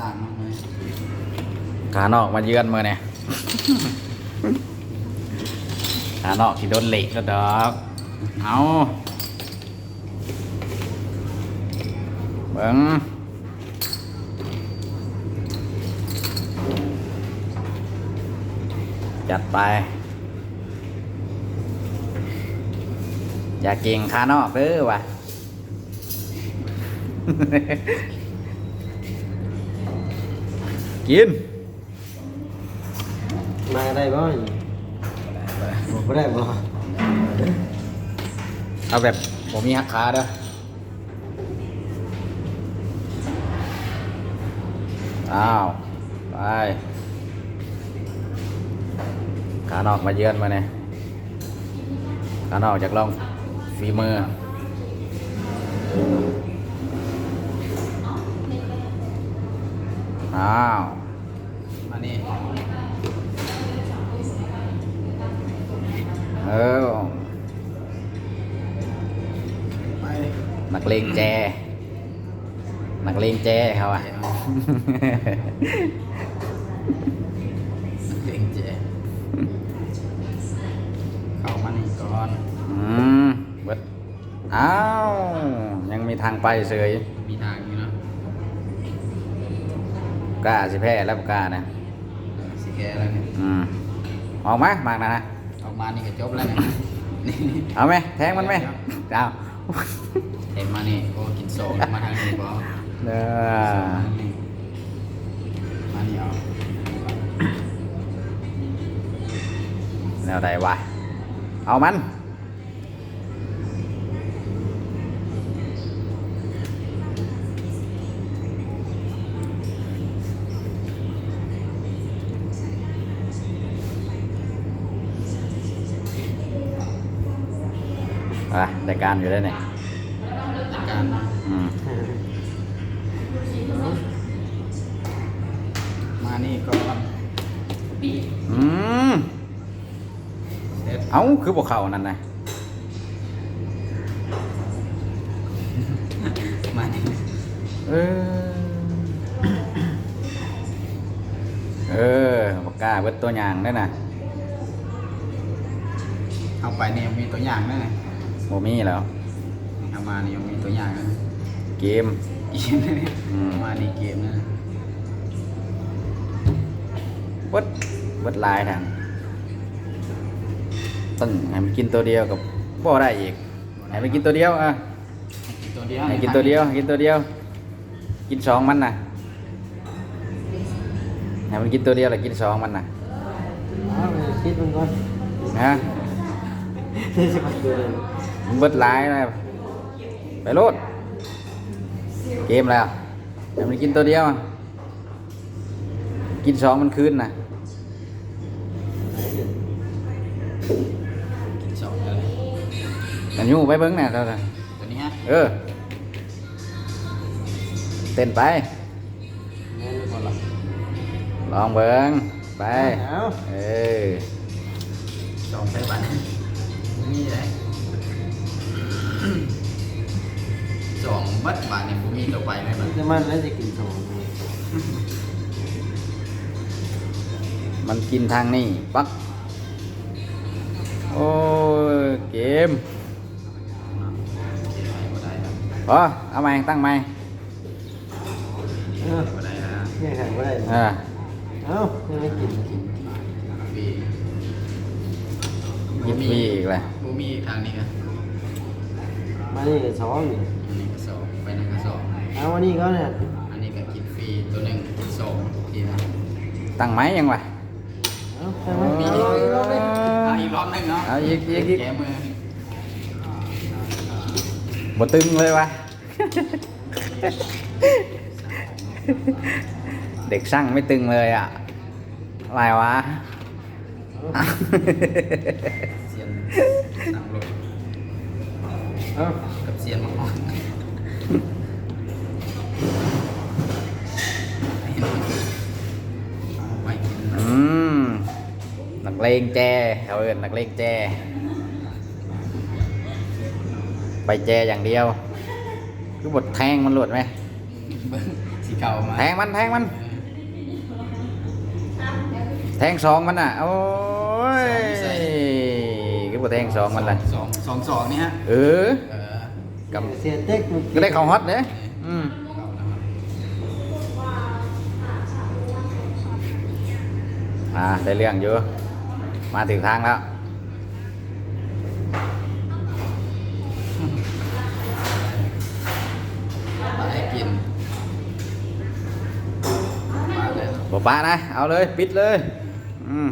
สร้างมากเลยขานอกมาเยือนมือเนี่ย ขานอกที่โดนเหล็กก็ดอก เอาเบิ้งจัดไป อย่าเก่งขานอกเด้อวะ กิน มาได้บ่บอกบ่ได้บ่เอาแบบผมมีหักขาเด้ออ้าว ไป ขานอกมาเยือนมาเนี่ยขานอกจากลองฝีมืออ้าว มานี่ เออไปนักเลงแจนักเลงแจเขาอะเก่งเจ๊เข้ามานี่ก่อน อืมเบิดอ้าว ยังมีทางไปเสยมีทางอยู่เนาะกล้าสิแพ้แล้วบ่กล้านะ สิแกแล้วเนี่ยอืมออกมา มากนะนะ ออกมานี่ก็จบแล้วเนี่ยนี่เอาไหมแทงมันไหมเอาเห็นมานี่โอ้กินโซ่มาทางนี้บ่เด้อมานี่เอาแนวใดวะเอามันะรายการอยู่ได้เนี่ยจัดการเนาะอืมมานี่ก่อนปีอืมเด็ดเอ้าคือพวกเขานั่นนะมานี่เออเออปากกล้าเบิดตัวอย่างได้น่ะเอาไปเนี่ยมีตัวอย่างด้วยนะ โมมีแล้วเอามานี่ยังมีตัวอย่างนะเกมเกมนะอืมมานี่เกมนะเบิดเบิดหลายทางตึงให้มันกินตัวเดียวกับบ่ได้อีกให้มันกินตัวเดียวอะตัวเดียวให้กินตัวเดียวให้กินตัวเดียว กินสองมันน่ะให้มันกินตัวเดียวแล้วกินสองมันน่ะเอาไปคิดมันก่อนนะนี่สิมันตัว เลยมันเบิดหลายนะไปโลด เกมแล้วให้มันกินตัวเดียวอะกินสองมันคืนน่ะกินสองเลยมันอยู่ไปเบิ้งน่ะเท่านั้นตัวนี้ฮะ เออ เต้นไปแม่นบ่ล่ะลองเบิ้งไป เอาเออสองใส่บัตรนี่เลย สองบัตรบาทนี่ผมมีตัวไปไหมบัตรจะมันแล้วจะกินสองมื้อมันกินทางนี้ปัก โอ้ยเกมบ่ได้นะพอเอาใหม่ตั้งใหม่เออบ่ได้นะยังไงบ่ได้เออเอ้ายังไม่กินปียิบมีอีกเลยบ่มีทางนี้กันมานี่ก็สองนี่อันนี้ก็สองไปนั่นก็สองเอาวันนี้ก็เนี่ยอันนี้ก็กินฟรีตัวหนึ่งกินสองทีนะตั้งไหมยังวะเอาใช่ไหมมีเอาอีกเอาเอาเอาอีกรอบหนึงเนาะเอาอีกอีกอีกแกมือบ่ตึงเลยวะ เด็กช่างไม่ตึงเลยอะอะไรวะ อากับเสียนมาอ่อนไปกินอืมนักเลงแจเขาเอินนักเลงแจ ไปแจอย่างเดียว คือบทแทงมันหลุดไหมเบิ้งสิเข่ามาแทงมันแทงมัน แทงสองมันอะ โอ้ย ก็แทงสองมันเลยสองสองสองนี่ฮะเออเออกับเสียเต็กก็ได้เข้าฮอตเด้อืมเข้าแล้วครับอ่าได้เรื่องอยู่มาถึงทางแล้วมาให้กินมาเลยบ่ปะนะ เอาเลย ปิดเลย อืม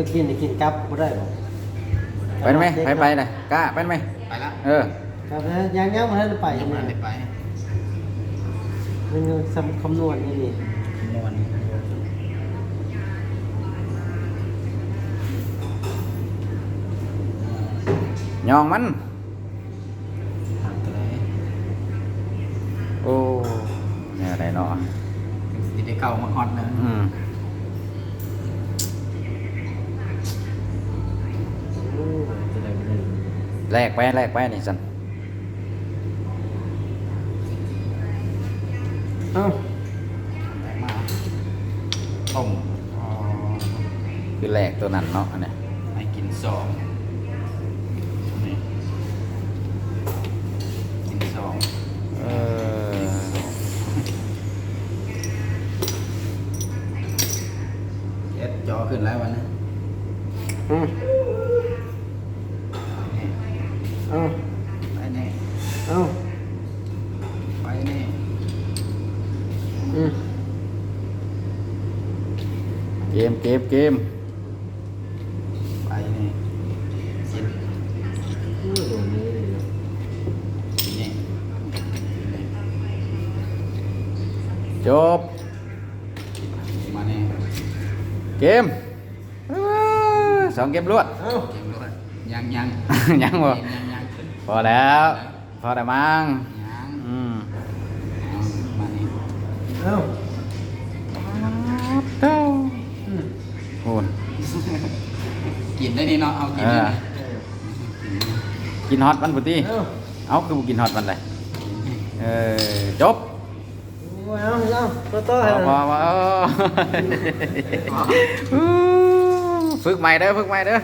ไม่กินได้กินกับบ่ได้บ่ไปไหมไปไปเลยกล้าไปไหมไปละเออครับนะยังยังบ่ทันได้ไปยังไม่ได้ไปมันยังสำคำนวณนี่นี่คำนวณยองมันทำตัวไหนโอ้เนี่ยอะไรเนาะสิได้เข้ามาฮอตนะอืม โอ้จะได้บ่ได้ แลกไปแลกไปนี่สันเอ้าแตกมาต้มอ๋อคือแลกตัวนั้นเนาะอันเนี้ยให้กินสองนี่กินสอง เออ เอ็ดจอขึ้นแล้ววันนี้ อืม นี่ เอ้า ไปนี่ เอ้าไปนี่อืมเกมเกมเกมไปนี่กินโอ้โดนนี้เลยเนาะกินนี่นี่จบมานี่เกมเอ้ยสองเกมรวดเอ้าเกมรถยังยังยังบ่ยังยังพอแล้ว พอแต่มั้งยังอืมเอามานี่เอ้าเต้าอืมโอ้ยกินได้นี่เนาะเอากินได้เออนี่กินฮอตมันพุตี้เอ้าเอาคือบ่กินฮอตมันเลยเออจบโอ้ยเอ้าเอ้าต่อต่อพให้อพอมันพอฝึกใหม่เด้อฝึกใหม่เด้อ